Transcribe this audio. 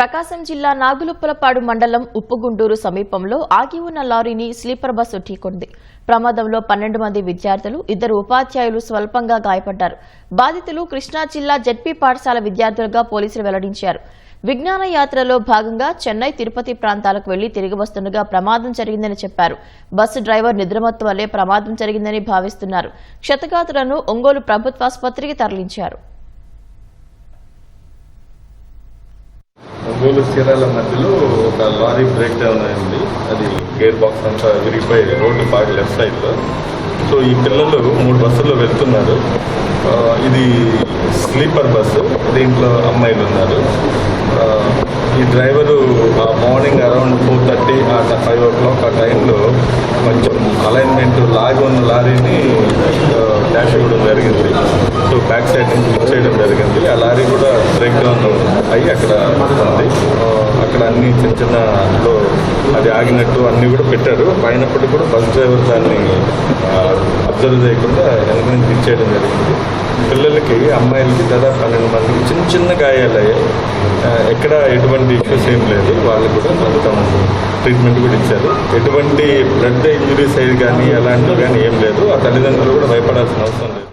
ప్రకాశం జిల్లా నాగులుప్పలపాడు మండలం ఉప్పుగుంటూరు సమీపంలో ఆగి ఉన్న లారీని స్లీపర్ బస్సు ఢీకొంది. ప్రమాదంలో పన్నెండు మంది విద్యార్థులు ఇద్దరు ఉపాధ్యాయులు స్వల్పంగా గాయపడ్డారు. బాధితులు కృష్ణా జిల్లా జడ్పీ పాఠశాల విద్యార్థులుగా పోలీసులు వెల్లడించారు. విజ్ఞాన యాత్రలో భాగంగా చెన్నై తిరుపతి ప్రాంతాలకు వెళ్ళి తిరిగి వస్తుండగా ప్రమాదం జరిగిందని చెప్పారు. బస్సు డ్రైవర్ నిద్రమత్తు వల్లే ప్రమాదం జరిగిందని భావిస్తున్నారు. క్షతగాతులను ఒంగోలు ప్రభుత్వాసుపత్రికి తరలించారు. ఒంగోలు చీరాల మధ్యలో ఒక లారీ బ్రేక్ డౌన్ అయింది. అది గేర్ బాక్స్ అంతా విరిగిపోయి రోడ్డు బాగా లెఫ్ట్ సైడ్లో సో ఈ పిల్లలు మూడు బస్సుల్లో వెళ్తున్నారు. ఆ, ఇది స్లీపర్ బస్సు. దీంట్లో అమ్మాయిలు ఉన్నారు. ఈ డ్రైవరు ఆ మార్నింగ్ అరౌండ్ ఫోర్ థర్టీ ఆ ఫైవ్ ఓ క్లాక్ ఆ టైంలో కొంచెం అలైన్మెంట్ లాగి ఉన్న లారీని సో చేయడం జరిగింది. ఆ లారీ కూడా బ్రేక్ డౌన్ అయ్యి అక్కడ ఉంది. అక్కడ అన్ని చిన్న చిన్న లో అది ఆగినట్టు అన్ని కూడా పెట్టారు. అయినప్పటికీ కూడా బస్ డ్రైవర్ దాన్ని అబ్జర్వ్ చేయకుండా వెనక నుంచి ఇచ్చేయడం జరిగింది. పిల్లలకి అమ్మాయిలకి దాదాపు పన్నెండు మందికి చిన్న చిన్న గాయాలు ఎక్కడ ఎటువంటి ఇష్యూస్ ఏం లేదు. వాళ్ళు కూడా మొత్తం ట్రీట్మెంట్ కూడా ఇచ్చారు. ఎటువంటి బ్లడ్ ఇంజురీస్ అయ్యి కానీ అలాంటివి కానీ ఏం లేదు. ఆ తల్లిదండ్రులు కూడా భయపడాల్సిన అవసరం లేదు.